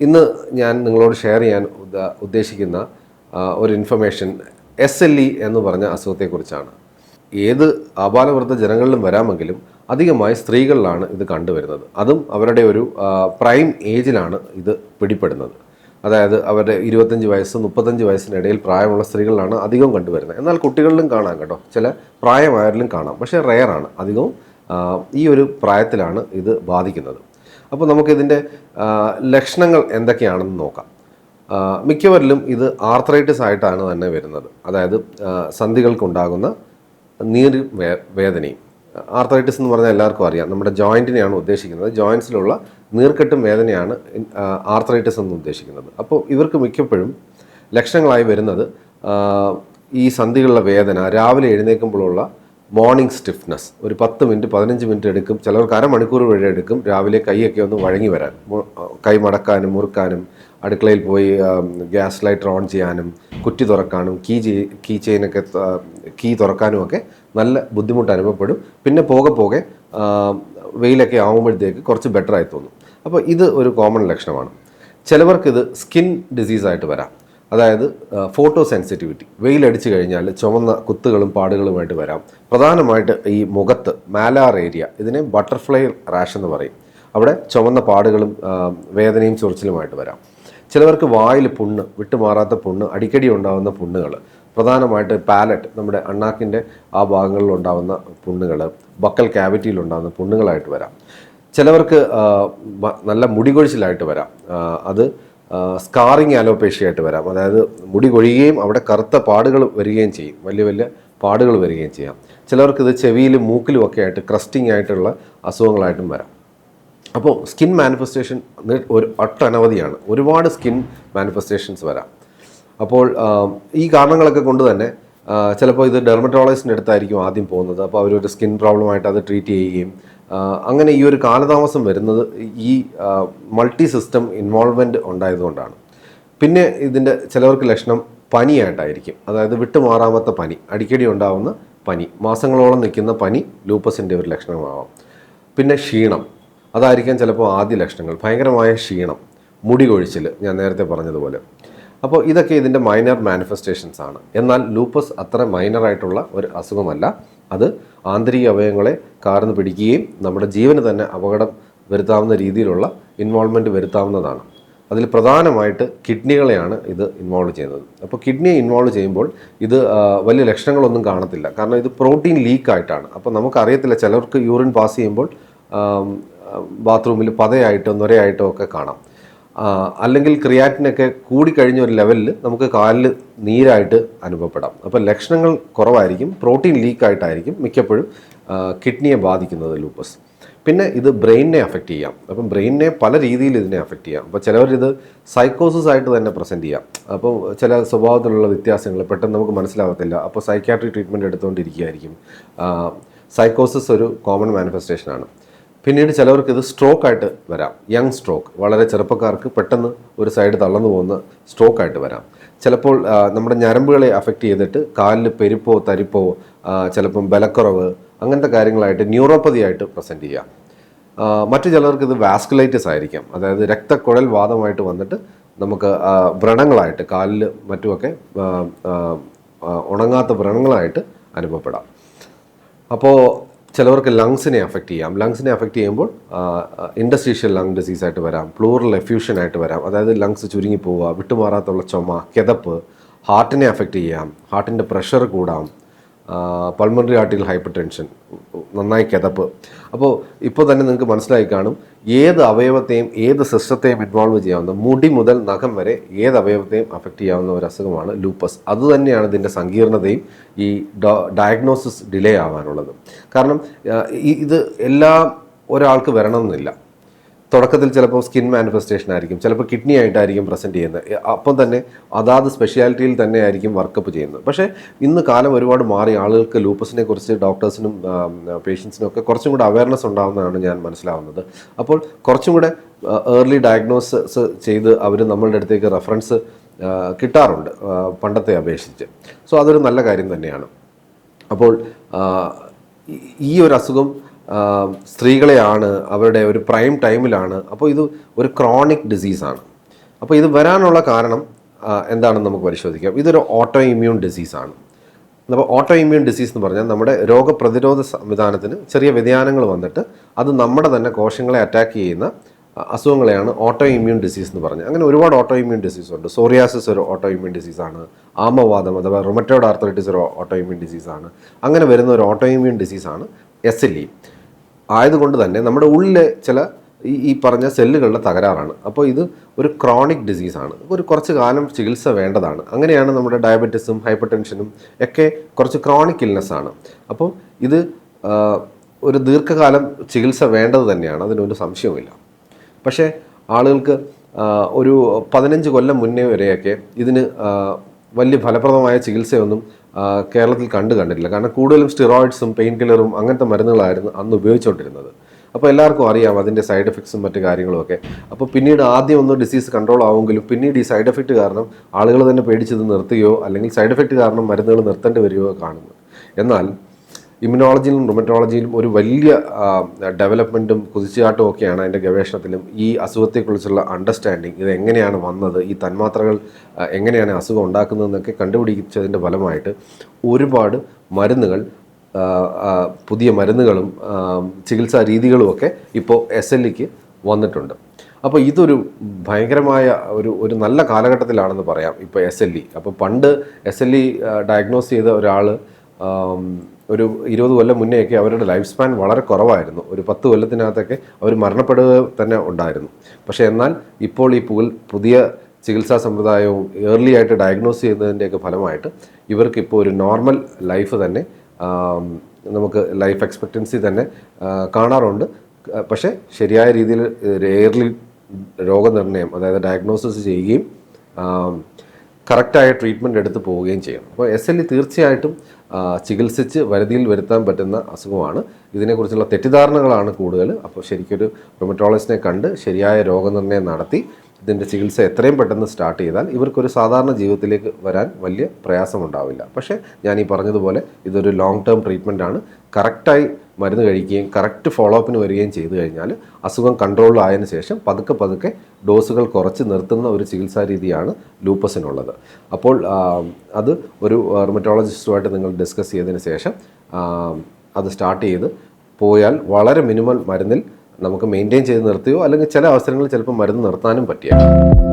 ഇന്ന് ഞാൻ നിങ്ങളോട് ഷെയർ ചെയ്യാൻ ഉദ്ദ- ഉദ്ദേശിക്കുന്ന ഒരു ഇൻഫർമേഷൻ എസ് എൽ ഇ എന്ന് പറഞ്ഞ അസുഖത്തെക്കുറിച്ചാണ്. ഏത് ആപാലവൃദ്ധ ജനങ്ങളിലും വരാമെങ്കിലും അധികമായി സ്ത്രീകളിലാണ് ഇത് കണ്ടുവരുന്നത്. അതും അവരുടെ ഒരു പ്രൈം ഏജിലാണ് ഇത് പിടിപ്പെടുന്നത് അതായത് അവരുടെ ഇരുപത്തഞ്ച് വയസ്സ് മുപ്പത്തഞ്ച് വയസ്സിനിടയിൽ പ്രായമുള്ള സ്ത്രീകളിലാണ് അധികവും കണ്ടുവരുന്നത്. എന്നാൽ കുട്ടികളിലും കാണാം കേട്ടോ. ചില പ്രായമായവരിലും കാണാം. പക്ഷേ റെയറാണ് അധികവും ഈ ഒരു പ്രായത്തിലാണ് ഇത് ബാധിക്കുന്നത്. അപ്പോൾ നമുക്കിതിന്റെ ലക്ഷണങ്ങൾ എന്തൊക്കെയാണെന്ന് നോക്കാം. മിക്കവരിലും ഇത് ആർത്രൈറ്റിസ് ആയിട്ടാണ് തന്നെ വരുന്നത്. അതായത് സന്ധികൾക്കുണ്ടാകുന്ന നീര് വേ- വേദനയും. ആർത്രൈറ്റിസ് എന്ന് പറഞ്ഞാൽ എല്ലാവർക്കും അറിയാം. നമ്മുടെ ജോയിന്റിനെയാണ് ഉദ്ദേശിക്കുന്നത്. ജോയിൻസിലുള്ള നീർക്കെട്ടും വേദനയാണ് ആർത്രൈറ്റിസ് എന്ന് ഉദ്ദേശിക്കുന്നത്. അപ്പോൾ ഇവർക്ക് മിക്കപ്പോഴും ലക്ഷണങ്ങളായി വരുന്നത് ഈ സന്ധികളിലെ വേദന രാവിലെ എഴുന്നേൽക്കുമ്പോഴുള്ള മോർണിംഗ് സ്റ്റിഫ്നെസ് ഒരു പത്ത് മിനിറ്റ് പതിനഞ്ച് മിനിറ്റ് എടുക്കും. ചിലർക്ക് അരമണിക്കൂർ വഴി എടുക്കും. രാവിലെ കൈയൊക്കെ ഒന്ന് വഴങ്ങി വരാൻ. കൈ മടക്കാനും മുറുക്കാനും അടുക്കളയിൽ പോയി ഗ്യാസ് ലൈറ്റർ ഓൺ ചെയ്യാനും കുറ്റി തുറക്കാനും കീ കീ ചെയിനൊക്കെ കീ തുറക്കാനും ഒക്കെ നല്ല ബുദ്ധിമുട്ട് അനുഭവപ്പെടും. പിന്നെ പോകെ പോകെ വെയിലൊക്കെ ആകുമ്പോഴത്തേക്ക് കുറച്ച് ബെറ്റർ ആയി തോന്നും. അപ്പോൾ ഇത് ഒരു കോമൺ ലക്ഷണമാണ്. ചിലവർക്ക് ഇത് സ്കിൻ ഡിസീസായിട്ട് വരാം. അതായത് ഫോട്ടോ സെൻസിറ്റിവിറ്റി. വെയിലടിച്ചു കഴിഞ്ഞാൽ ചുവന്ന കുത്തുകളും പാടുകളുമായിട്ട് വരാം. പ്രധാനമായിട്ട് ഈ മുഖത്ത് മാലാർ ഏരിയ ഇതിനെ ബട്ടർഫ്ലൈ റാഷ് എന്ന് പറയും. അവിടെ ചുവന്ന പാടുകളും വേദനയും ചൊറിച്ചിലുമായിട്ട് വരാം. ചിലവർക്ക് വായിൽ പുണ്ണ് വിട്ടുമാറാത്ത പുണ്ണ് അടിക്കടി ഉണ്ടാകുന്ന പുണ്ണുകൾ പ്രധാനമായിട്ട് പാലറ്റ് നമ്മുടെ അണ്ണാക്കിന്റെ ആ ഭാഗങ്ങളിൽ ഉണ്ടാകുന്ന പുണ്ണുകൾ ബക്കൽ ക്യാവിറ്റിയിൽ ഉണ്ടാകുന്ന പുണ്ണുകളായിട്ട് വരാം. ചിലവർക്ക് നല്ല മുടികൊഴിച്ചിലായിട്ട് വരാം. അത് സ്കാറിങ് ആലോപേഷ്യ ആയിട്ട് വരാം. അതായത് മുടി കൊഴിയുകയും അവിടെ കറുത്ത പാടുകൾ വരികയും ചെയ്യും. വലിയ വലിയ പാടുകൾ വരികയും ചെയ്യാം. ചിലവർക്ക് ഇത് ചെവിയിലും മൂക്കിലും ഒക്കെ ആയിട്ട് ക്രസ്റ്റിംഗ് ആയിട്ടുള്ള അസുഖങ്ങളായിട്ടും വരാം. അപ്പോൾ സ്കിൻ മാനിഫെസ്റ്റേഷൻ ഒരു ഒട്ടനവധിയാണ് ഒരുപാട് സ്കിൻ മാനിഫെസ്റ്റേഷൻസ് വരാം. അപ്പോൾ ഈ കാരണങ്ങളൊക്കെ കൊണ്ട് തന്നെ ചിലപ്പോൾ ഇത് ഡെർമറ്റോളജിസ്റ്റിന്റെ അടുത്തായിരിക്കും ആദ്യം പോകുന്നത്. അപ്പോൾ അവരൊരു സ്കിൻ പ്രോബ്ലമായിട്ട് അത് ട്രീറ്റ് ചെയ്യുകയും അങ്ങനെ ഈ ഒരു കാലതാമസം വരുന്നത് ഈ മൾട്ടി സിസ്റ്റം ഇൻവോൾവ്മെന്റ് ഉണ്ടായതുകൊണ്ടാണ്. പിന്നെ ഇതിന്റെ ചിലവർക്ക് ലക്ഷണം പനിയായിട്ടായിരിക്കും. അതായത് വിട്ടുമാറാമത്ത പനി അടിക്കടി ഉണ്ടാവുന്ന പനി മാസങ്ങളോളം നിൽക്കുന്ന പനി ലൂപ്പസിന്റെ ഒരു ലക്ഷണമാവാം. പിന്നെ ക്ഷീണം അതായിരിക്കാം ചിലപ്പോൾ ആദ്യ ലക്ഷണങ്ങൾ. ഭയങ്കരമായ ക്ഷീണം മുടി കൊഴിച്ചിൽ ഞാൻ നേരത്തെ പറഞ്ഞതുപോലെ. അപ്പോൾ ഇതൊക്കെ ഇതിന്റെ മൈനർ മാനിഫെസ്റ്റേഷൻസ് ആണ്. എന്നാൽ ലൂപ്പസ് അത്ര മൈനറായിട്ടുള്ള ഒരു അസുഖമല്ല. അത് ആന്തരിക അവയവങ്ങളെ കാർന്ന് പിടിക്കുകയും നമ്മുടെ ജീവന് തന്നെ അപകടം വരുത്താവുന്ന രീതിയിലുള്ള ഇൻവോൾവ്മെന്റ് വരുത്താവുന്നതാണ്. അതിൽ പ്രധാനമായിട്ട് കിഡ്നികളെയാണ് ഇത് ഇൻവോൾവ് ചെയ്യുന്നത്. അപ്പോൾ കിഡ്നിയെ ഇൻവോൾവ് ചെയ്യുമ്പോൾ ഇത് വലിയ ലക്ഷണങ്ങളൊന്നും കാണത്തില്ല. കാരണം ഇത് പ്രോട്ടീൻ ലീക്ക് ആയിട്ടാണ്. അപ്പോൾ നമുക്കറിയത്തില്ല ചിലർക്ക് യൂറിൻ പാസ് ചെയ്യുമ്പോൾ ബാത്റൂമിൽ പതയായിട്ടോ നൊരയായിട്ടോ ഒക്കെ കാണാം. അല്ലെങ്കിൽ ക്രിയാറ്റിനൊക്കെ കൂടിക്കഴിഞ്ഞ ഒരു ലെവലിൽ നമുക്ക് കാലിൽ നീരായിട്ട് അനുഭവപ്പെടാം. അപ്പോൾ ലക്ഷണങ്ങൾ കുറവായിരിക്കും പ്രോട്ടീൻ ലീക്കായിട്ടായിരിക്കും മിക്കപ്പോഴും കിഡ്നിയെ ബാധിക്കുന്നത് ലൂപ്പസ് പിന്നെ ഇത് ബ്രെയിനിനെ അഫക്റ്റ് ചെയ്യാം. അപ്പം ബ്രെയിനിനെ പല രീതിയിൽ ഇതിനെ അഫക്റ്റ് ചെയ്യാം. അപ്പോൾ ചിലവർ ഇത് സൈക്കോസിസ് ആയിട്ട് തന്നെ പ്രസന്റ് ചെയ്യാം. അപ്പോൾ ചില സ്വഭാവത്തിലുള്ള വ്യത്യാസങ്ങൾ പെട്ടെന്ന് നമുക്ക് മനസ്സിലാകത്തില്ല അപ്പോൾ സൈക്യാട്രി ട്രീറ്റ്മെന്റ് എടുത്തുകൊണ്ടിരിക്കുകയായിരിക്കും സൈക്കോസിസ് ഒരു കോമൺ മാനിഫെസ്റ്റേഷനാണ് പിന്നീട് ചിലവർക്ക് ഇത് സ്ട്രോക്ക് ആയിട്ട് വരാം. യങ് സ്ട്രോക്ക് വളരെ ചെറുപ്പക്കാർക്ക് പെട്ടെന്ന് ഒരു സൈഡ് തളർന്നു പോകുന്ന സ്ട്രോക്ക് ആയിട്ട് വരാം. ചിലപ്പോൾ നമ്മുടെ ഞരമ്പുകളെ അഫക്റ്റ് ചെയ്തിട്ട് കാലിൽ പെരുപ്പോ തരിപ്പോ ചിലപ്പം ബലക്കുറവ് അങ്ങനത്തെ കാര്യങ്ങളായിട്ട് ന്യൂറോപ്പതി ആയിട്ട് പ്രസന്റ് ചെയ്യാം. മറ്റു ചിലർക്ക് ഇത് വാസ്കുലൈറ്റിസ് ആയിരിക്കാം. അതായത് രക്തക്കുഴൽ വാദമായിട്ട് വന്നിട്ട് നമുക്ക് വ്രണങ്ങളായിട്ട് കാലിൽ മറ്റുമൊക്കെ ഉണങ്ങാത്ത വ്രണങ്ങളായിട്ട് അനുഭവപ്പെടാം. അപ്പോൾ ചിലവർക്ക് ലങ്സിനെ അഫക്റ്റ് ചെയ്യാം. ലങ്സിനെ അഫക്റ്റ് ചെയ്യുമ്പോൾ ഇൻഡസ്ട്രീഷ്യൽ ലങ് ഡിസീസ് ആയിട്ട് വരാം പ്ലൂറൽ എഫ്യൂഷൻ ആയിട്ട് വരാം. അതായത് ലങ്സ് ചുരുങ്ങി പോവുക വിട്ടുമാറാത്തുള്ള ചുമ കിതപ്പ് ഹാർട്ടിനെ അഫക്റ്റ് ചെയ്യാം ഹാർട്ടിന്റെ പ്രഷർ കൂടാം പൾമണറി ആർട്ടിൽ ഹൈപ്പർ ടെൻഷൻ നന്നായി കിതപ്പ്. അപ്പോൾ ഇപ്പോൾ തന്നെ നിങ്ങൾക്ക് മനസ്സിലായി കാണും ഏത് അവയവത്തെയും ഏത് സിസ്റ്റത്തെയും ഇൻവോൾവ് ചെയ്യാവുന്ന മുടി മുതൽ നഖം വരെ ഏത് അവയവത്തെയും അഫക്റ്റ് ചെയ്യാവുന്ന ഒരു അസുഖമാണ് ലൂപ്പസ് അതുതന്നെയാണ് ഇതിന്റെ സങ്കീർണതയും ഈ ഡയഗ്നോസിസ് ഡിലേ ആവാനുള്ളത്. കാരണം ഇത് എല്ലാ ഒരാൾക്ക് വരണമെന്നില്ല. തുടക്കത്തിൽ ചിലപ്പോൾ സ്കിൻ മാനിഫെസ്റ്റേഷൻ ആയിരിക്കും ചിലപ്പോൾ കിഡ്നി ആയിട്ടായിരിക്കും പ്രസന്റ് ചെയ്യുന്നത്. അപ്പം തന്നെ അതാത് സ്പെഷ്യാലിറ്റിയിൽ തന്നെ ആയിരിക്കും വർക്കപ്പ് ചെയ്യുന്നത്. പക്ഷേ ഇന്ന് കാലം ഒരുപാട് മാറി ആളുകൾക്ക് ലൂപ്പസിനെ കുറിച്ച് ഡോക്ടേഴ്സിനും പേഷ്യൻസിനും ഒക്കെ കുറച്ചും കൂടെ അവയർനെസ് ഉണ്ടാകുന്നതാണ് ഞാൻ മനസ്സിലാവുന്നത്. അപ്പോൾ കുറച്ചും കൂടെ ഏർലി ഡയഗ്നോസിസ് ചെയ്ത് അവർ നമ്മളുടെ അടുത്തേക്ക് റെഫറൻസ് കിട്ടാറുണ്ട് പണ്ടത്തെ അപേക്ഷിച്ച്. സോ അതൊരു നല്ല കാര്യം തന്നെയാണ്. അപ്പോൾ ഈ- ഒരു അസുഖം സ്ത്രീകളെയാണ് അവരുടെ ഒരു പ്രൈം ടൈമിലാണ്. അപ്പോൾ ഇത് ഒരു ക്രോണിക് ഡിസീസാണ്. അപ്പോൾ ഇത് വരാനുള്ള കാരണം എന്താണെന്ന് നമുക്ക് പരിശോധിക്കാം. ഇതൊരു ഓട്ടോ ഇമ്മ്യൂൺ ഡിസീസാണ്. അപ്പോൾ ഓട്ടോ ഇമ്മ്യൂൺ ഡിസീസ് എന്ന് പറഞ്ഞാൽ നമ്മുടെ രോഗപ്രതിരോധ സംവിധാനത്തിന് ചെറിയ വ്യതിയാനങ്ങൾ വന്നിട്ട് അത് നമ്മുടെ തന്നെ കോശങ്ങളെ അറ്റാക്ക് ചെയ്യുന്ന അസുഖങ്ങളെയാണ് ഓട്ടോ ഇമ്മ്യൂൺ ഡിസീസ് എന്ന് പറഞ്ഞത്. അങ്ങനെ ഒരുപാട് ഓട്ടോ ഇമ്മ്യൂൺ ഡിസീസ് ഉണ്ട്. സോറിയാസിസ് ഒരു ഓട്ടോ ഇമ്മ്യൂൺ ഡിസീസാണ്. ആമവാദം അഥവാ റൊമറ്റോഡ് ആർത്തറൈറ്റിസ് ഒരു ഓട്ടോ ഇമ്മ്യൂൺ ഡിസീസാണ്. അങ്ങനെ വരുന്ന ഒരു ഓട്ടോ ഇമ്മ്യൂൺ ഡിസീസാണ് എസ് എൽ ഇ ആയതുകൊണ്ട് തന്നെ നമ്മുടെ ഉള്ളിലെ ചില ഈ ഈ പറഞ്ഞ സെല്ലുകളുടെ തകരാറാണ്. അപ്പോൾ ഇത് ഒരു ക്രോണിക് ഡിസീസാണ് ഒരു കുറച്ച് കാലം ചികിത്സ വേണ്ടതാണ്. അങ്ങനെയാണ് നമ്മുടെ ഡയബറ്റിസും ഹൈപ്പർ ടെൻഷനും ഒക്കെ കുറച്ച് ക്രോണിക് ഇൽനെസ്സാണ് അപ്പോൾ ഇത് ഒരു ദീർഘകാലം ചികിത്സ വേണ്ടത് തന്നെയാണ്. അതിനൊരു സംശയവുമില്ല. പക്ഷേ ആളുകൾക്ക് ഒരു പതിനഞ്ച് കൊല്ലം മുന്നേ വരെയൊക്കെ ഇതിന് വലിയ ഫലപ്രദമായ ചികിത്സയൊന്നും കേരളത്തിൽ കണ്ടു കണ്ടിട്ടില്ല. കാരണം കൂടുതലും സ്റ്റിറോയിഡ്സും പെയിൻ കില്ലറും അങ്ങനത്തെ മരുന്നുകളായിരുന്നു അന്ന് ഉപയോഗിച്ചുകൊണ്ടിരുന്നത്. അപ്പോൾ എല്ലാവർക്കും അറിയാം അതിന്റെ സൈഡ് എഫക്ട്സും മറ്റു കാര്യങ്ങളുമൊക്കെ അപ്പോൾ പിന്നീട് ആദ്യം ഒന്ന് ഡിസീസ് കൺട്രോൾ ആവുമെങ്കിലും പിന്നീട് ഈ സൈഡ് എഫക്റ്റ് കാരണം ആളുകൾ തന്നെ പേടിച്ചത് നിർത്തുകയോ അല്ലെങ്കിൽ സൈഡ് എഫക്റ്റ് കാരണം മരുന്നുകൾ നിർത്തേണ്ടി വരികയോ കാണുന്നു. എന്നാൽ ഇമ്മ്യൂണോളജിയിലും റൊമറ്റോളജിയിലും ഒരു വലിയ ഡെവലപ്മെന്റും കുതിച്ചുചാട്ടവും ഒക്കെയാണ് അതിന്റെ ഗവേഷണത്തിലും ഈ അസുഖത്തെക്കുറിച്ചുള്ള അണ്ടർസ്റ്റാൻഡിങ് ഇത് എങ്ങനെയാണ് വന്നത്? ഈ തന്മാത്രകൾ എങ്ങനെയാണ് അസുഖം ഉണ്ടാക്കുന്നതെന്നൊക്കെ കണ്ടുപിടിച്ചതിന്റെ ഫലമായിട്ട് ഒരുപാട് മരുന്നുകൾ പുതിയ മരുന്നുകളും ചികിത്സാ രീതികളുമൊക്കെ ഇപ്പോൾ എസ് എൽ ഇക്ക് വന്നിട്ടുണ്ട്. അപ്പോൾ ഇതൊരു ഭയങ്കരമായ ഒരു ഒരു നല്ല കാലഘട്ടത്തിലാണെന്ന് പറയാം ഇപ്പോൾ എസ് എൽ ഇ അപ്പോൾ പണ്ട് എസ് എൽ ഇ ഡയഗ്നോസ് ചെയ്ത ഒരാൾ ഒരു ഇരുപത് കൊല്ലം മുന്നേയൊക്കെ അവരുടെ ലൈഫ് സ്പാൻ വളരെ കുറവായിരുന്നു. ഒരു പത്ത് കൊല്ലത്തിനകത്തൊക്കെ അവർ മരണപ്പെടുക തന്നെ ഉണ്ടായിരുന്നു. പക്ഷേ എന്നാൽ ഇപ്പോൾ ഈ പുതിയ ചികിത്സാ സമ്പ്രദായവും ഏർലി ആയിട്ട് ഡയഗ്നോസ് ചെയ്യുന്നതിന്റെയൊക്കെ ഫലമായിട്ട് ഇവർക്ക് ഇപ്പോൾ ഒരു നോർമൽ ലൈഫ് തന്നെ നമുക്ക് ലൈഫ് എക്സ്പെക്റ്റൻസി തന്നെ കാണാറുണ്ട്. പക്ഷേ ശരിയായ രീതിയിൽ ഏർലി രോഗനിർണയം അതായത് ഡയഗ്നോസിസ് ചെയ്യുകയും കറക്റ്റായ ട്രീറ്റ്മെന്റ് എടുത്ത് പോവുകയും ചെയ്യണം അപ്പോൾ എസ് എൽ ഇ തീർച്ചയായിട്ടും ചികിത്സിച്ച് വരുതിയിൽ വരുത്താൻ പറ്റുന്ന അസുഖമാണ്. ഇതിനെക്കുറിച്ചുള്ള തെറ്റിദ്ധാരണകളാണ് കൂടുതൽ. അപ്പോൾ ശരിക്കൊരു റൊമറ്റോളജിസ്റ്റിനെ കണ്ട് ശരിയായ രോഗനിർണയം നടത്തി ഇതിന്റെ ചികിത്സ എത്രയും പെട്ടെന്ന് സ്റ്റാർട്ട് ചെയ്താൽ ഇവർക്കൊരു സാധാരണ ജീവിതത്തിലേക്ക് വരാൻ വലിയ പ്രയാസമുണ്ടാവില്ല. പക്ഷേ ഞാൻ ഈ പറഞ്ഞതുപോലെ ഇതൊരു ലോങ് ടേം ട്രീറ്റ്മെന്റ് ആണ്. കറക്റ്റായി മരുന്ന് കഴിക്കുകയും കറക്റ്റ് ഫോളോ അപ്പിന് വരികയും ചെയ്തു കഴിഞ്ഞാൽ അസുഖം കൺട്രോൾ ആയതിന് ശേഷം പതുക്കെ പതുക്കെ ഡോസുകൾ കുറച്ച് നിർത്തുന്ന ഒരു ചികിത്സാ രീതിയാണ് ലൂപ്പസിനുള്ളത് അപ്പോൾ അത് ഒരു റെമറ്റോളജിസ്റ്റുമായിട്ട് നിങ്ങൾ ഡിസ്കസ് ചെയ്തതിന് ശേഷം അത് സ്റ്റാർട്ട് ചെയ്ത് പോയാൽ വളരെ മിനിമം മരുന്നിൽ നമുക്ക് മെയിന്റെയിൻ ചെയ്ത് നിർത്തിയോ? അല്ലെങ്കിൽ ചില അവസരങ്ങളിൽ ചിലപ്പോൾ മരുന്ന് നിർത്താനും പറ്റിയേക്കാം.